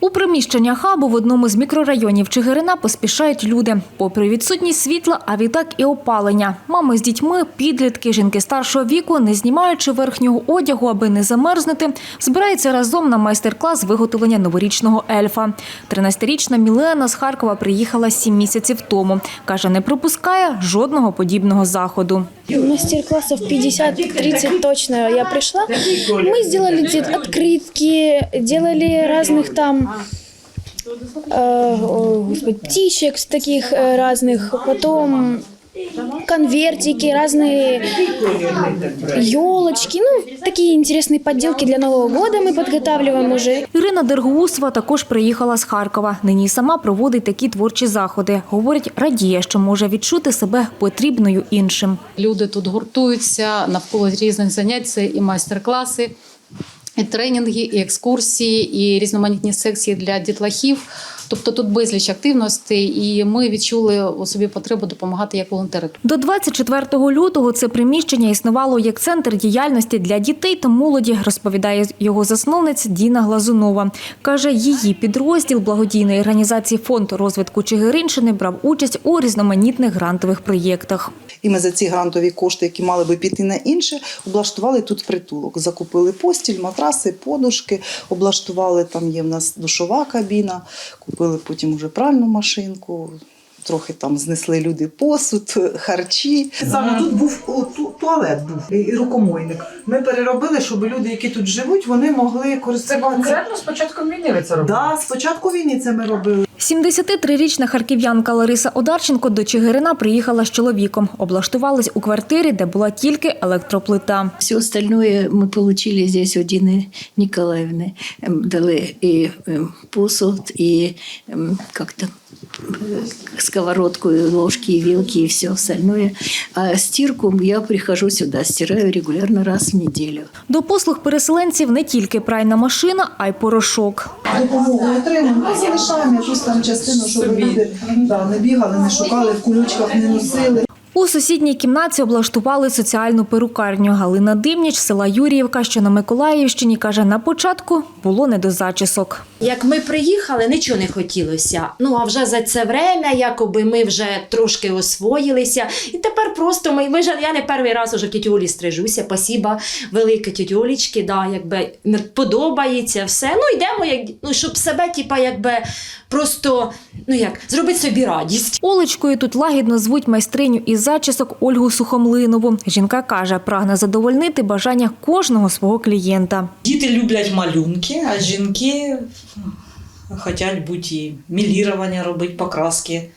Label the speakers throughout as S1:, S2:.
S1: У приміщення хабу в одному з мікрорайонів Чигирина поспішають люди. Попри відсутність світла, а відтак і опалення. Мами з дітьми, підлітки, жінки старшого віку, не знімаючи верхнього одягу, аби не замерзнути, збираються разом на майстер-клас виготовлення новорічного ельфа. 13-річна Мілена з Харкова приїхала сім місяців тому. Каже, не пропускає жодного подібного заходу.
S2: Мастер-классов 50-30 точно я пришла. Мы сделали где- открытки, делали разных там э, о, господи, птичек таких э, разных, потом конвертики, разные елочки, ну, такие интересные подделки для Нового года мы подготавливаем уже.
S1: Ірина Дергоусова також приїхала з Харкова. Нині й сама проводить такі творчі заходи. Говорить, радіє, що може відчути себе потрібною іншим.
S3: Люди тут гуртуються навколо різних занять. Це і майстер-класи, і тренінги, і екскурсії, і різноманітні секції для дітлахів. Тобто тут безліч активностей, і ми відчули у собі потребу допомагати як волонтери.
S1: До 24 лютого це приміщення існувало як центр діяльності для дітей та молоді, розповідає його засновниця Діна Глазунова. Каже, її підрозділ благодійної організації Фонд розвитку Чигиринщини брав участь у різноманітних грантових проєктах.
S4: І ми за ці грантові кошти, які мали би піти на інше, облаштували тут притулок. Закупили постіль, матраси, подушки, облаштували там є в нас душова кабіна, купили потім уже пральну машинку Трохи там знесли люди посуд, харчі.
S5: Саме тут був о, ту- туалет був і рукомойник. Ми переробили, щоб люди, які тут живуть, вони могли користуватися.
S6: Конкретно з початком війни ви це робили?
S5: Да, спочатку війни це ми робили.
S1: 73-річна харків'янка Лариса Одарченко до Чигирина приїхала з чоловіком. Облаштувались у квартирі, де була тільки електроплита.
S7: Все остальное мы получили здесь у Дины Николаевны. Эм, Дали и эм, посуд, и эм, как-то сковородку, и ложки, и вилки, и все остальное. А стирку я прихожу сюда, стираю регулярно раз в неделю.
S1: До послуг переселенців не тільки пральна машина, а й порошок.
S4: Допомогу отримуємо, ми залишаємо якусь там частину, щоб люди да, не бігали, не шукали, в кулючках не носили.
S1: У сусідній кімнаті облаштували соціальну перукарню. Галина Димніч, села Юріївка, що на Миколаївщині, каже, на початку було не до зачісок.
S8: Як ми приїхали, нічого не хотілося. Ну а вже за це время, якоби ми вже трошки освоїлися. І тепер просто ми, ми ж я не перший раз уже в тітюлі стрижуся. Спасіба, велике тітюлічки, да, якби подобається все. Ну йдемо, як ну щоб себе, типа, якби просто ну як зробити собі радість.
S1: Олечкою тут лагідно звуть майстриню із зачісок Ольгу Сухомлинову. Жінка каже, прагне задовольнити бажання кожного свого клієнта.
S9: Діти люблять малюнки, а жінки хочуть бути мілірування робити, покраски,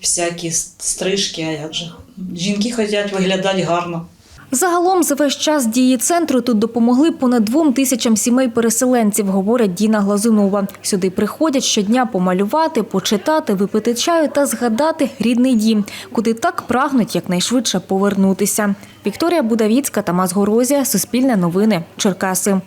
S9: всякі стрижки, а як же. Жінки хочуть виглядати гарно.
S1: Загалом за весь час дії центру тут допомогли понад двом тисячам сімей переселенців, говорить Діна Глазунова. Сюди приходять щодня помалювати, почитати, випити чаю та згадати рідний дім, куди так прагнуть якнайшвидше повернутися. Вікторія Будавіцька, Тамас Горозія, Суспільне новини, Черкаси.